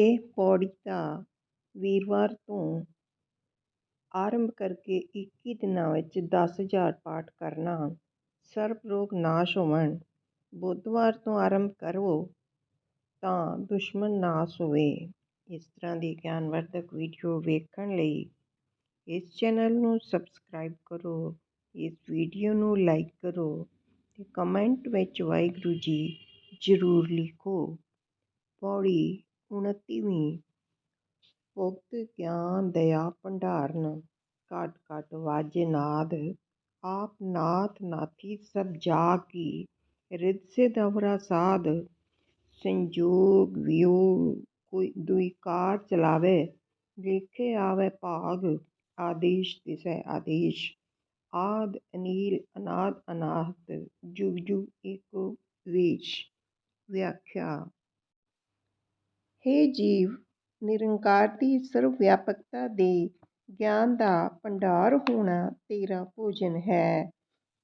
ਇਹ ਪੌੜੀ ਦਾ ਵੀਰਵਾਰ ਤੋਂ ਆਰੰਭ ਕਰਕੇ ਇੱਕੀ ਦਿਨਾਂ ਵਿੱਚ ਦਸ ਹਜ਼ਾਰ ਪਾਠ ਕਰਨਾ ਸਰਬ ਰੋਗ ਨਾਸ਼ ਹੋਵਣ। ਬੁੱਧਵਾਰ ਤੋਂ ਆਰੰਭ ਕਰੋ ਤਾਂ ਦੁਸ਼ਮਣ ਨਾਸ਼ ਹੋਵੇ। ਇਸ ਤਰ੍ਹਾਂ ਦੀ ਗਿਆਨਵਰਧਕ ਵੀਡੀਓ ਵੇਖਣ ਲਈ ਇਸ ਚੈਨਲ ਨੂੰ ਸਬਸਕ੍ਰਾਈਬ ਕਰੋ, ਇਸ ਵੀਡੀਓ ਨੂੰ ਲਾਈਕ ਕਰੋ ਤੇ ਕਮੈਂਟ ਵਿੱਚ ਵਾਹਿਗੁਰੂ ਜੀ ਜ਼ਰੂਰ ਲਿਖੋ। ਪੌੜੀ ਉਨਤੀਵੀਂ ਭੁਗਤ ਗਿਆਨ, ਦਇਆ, ਭੰਡਾਰਨ, ਘਟ ਘਟ ਵਾਜੇ ਨਾਦ, ਆਪ ਨਾਥ ਨਾਥੀ ਸਭ ਜਾ ਕੀ ਰਿਦ ਸੇ ਦਵਰਾ ਸਾਧ, ਸੰਜੋਗ ਕੋਈ ਦੁਈ ਕਾਰ ਚਲਾਵੇ, ਲਿਖੇ ਆਵੇ ਭਾਗ, ਆਦੇਸ਼ ਦਿਸੈ ਆਦੇਸ਼, ਆਦ ਅਨੀਲ, ਅਨਾਦ ਅਨਾਹਤ, ਜੁਗ ਜੁਗ ਏਕੋ ਵੇਸ਼, ਵਿਆਖਿਆ। ਹੇ ਜੀਵ ਨਿਰੰਕਾਰ ਦੀ ਸਰਵ ਵਿਆਪਕਤਾ ਦੇ ਗਿਆਨ ਦਾ ਭੰਡਾਰ ਹੋਣਾ ਤੇਰਾ ਭੋਜਨ ਹੈ।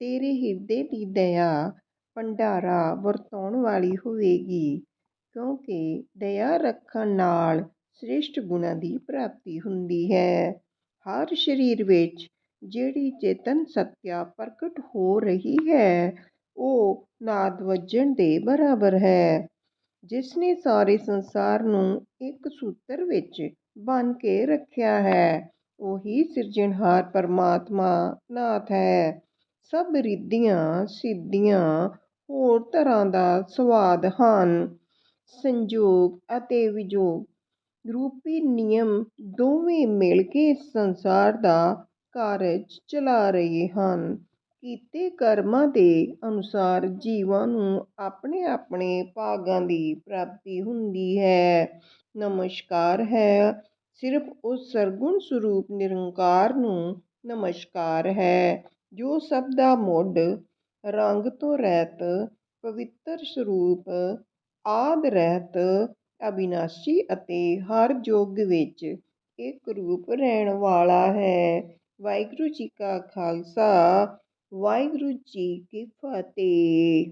ਤੇਰੇ ਹਿਰਦੇ ਦੀ ਦਇਆ ਭੰਡਾਰਾ ਵਰਤਾਉਣ ਵਾਲੀ ਹੋਵੇਗੀ, ਕਿਉਂਕਿ ਦਇਆ ਰੱਖਣ ਨਾਲ ਸ੍ਰੇਸ਼ਟ ਗੁਣਾਂ ਦੀ ਪ੍ਰਾਪਤੀ ਹੁੰਦੀ ਹੈ। ਹਰ ਸਰੀਰ ਵਿੱਚ ਜਿਹੜੀ ਚੇਤਨ ਸੱਤਿਆ ਪ੍ਰਗਟ ਹੋ ਰਹੀ ਹੈ, ਉਹ ਨਾਦ ਵੱਜਣ ਦੇ ਬਰਾਬਰ ਹੈ। ਜਿਸ ਨੇ ਸਾਰੇ ਸੰਸਾਰ ਨੂੰ ਇੱਕ ਸੂਤਰ ਵਿੱਚ ਬੰਨ ਕੇ ਰੱਖਿਆ ਹੈ, ਉਹੀ ਸਿਰਜਣਹਾਰ ਪਰਮਾਤਮਾ ਨਾਥ ਹੈ। ਸਭ ਰਿੱਧੀਆਂ ਸਿੱਧੀਆਂ ਹੋਰ ਤਰ੍ਹਾਂ ਦਾ ਸਵਾਦ ਹਨ। ਸੰਜੋਗ ਅਤੇ ਵਿਜੋਗ, ਰੂਪੀ ਨਿਯਮ ਦੋਵੇਂ ਮਿਲ ਕੇ ਸੰਸਾਰ ਦਾ ਕਾਰਜ ਚਲਾ ਰਹੇ ਹਨ। ਕੀਤੇ ਕਰਮਾਂ ਦੇ ਅਨੁਸਾਰ ਜੀਵਾਂ ਨੂੰ ਆਪਣੇ ਆਪਣੇ ਭਾਗਾਂ ਦੀ ਪ੍ਰਾਪਤੀ ਹੁੰਦੀ ਹੈ। ਨਮਸਕਾਰ ਹੈ। ਸਿਰਫ ਉਸ ਸਰਗੁਣ ਸਰੂਪ ਨਿਰੰਕਾਰ ਨੂੰ ਨਮਸਕਾਰ ਹੈ, ਜੋ ਸਭ ਦਾ ਮੁੱਢ, ਰੰਗ ਤੋਂ ਰਹਿਤ, ਪਵਿੱਤਰ ਸਰੂਪ, ਆਦਿ ਰਹਿਤ, ਅਬਿਨਾਸ਼ੀ ਅਤੇ ਹਰ ਯੁੱਗ ਵਿੱਚ ਇੱਕ ਰੂਪ ਰਹਿਣ ਵਾਲਾ ਹੈ। ਵਾਹਿਗੁਰੂ ਜੀ ਕਾ ਖਾਲਸਾ। ਵਾਹਿਗੁਰੂ ਜੀ ਕੀ ਫਤਿਹ।